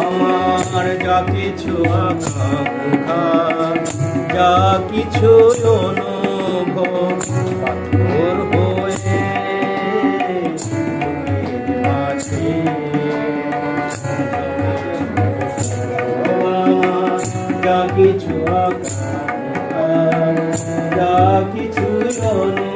আমার যা কিছু আকাঙ্ক্ষা, যা কিছু অনুভব, পাথর হয়ে যা কিছু আকাঙ্ক্ষা, যা কিছু অনুভব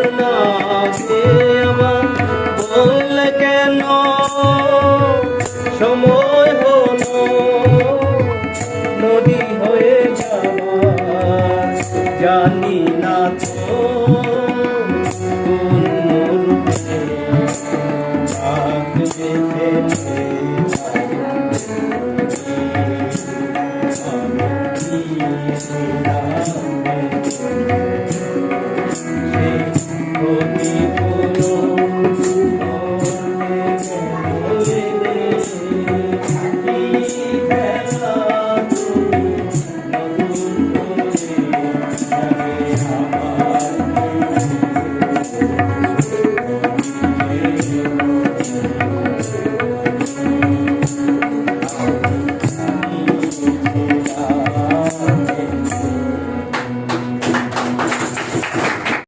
ਕੋਨ ਰੂਪੇ ਆਖ ਦੇ ਤੇ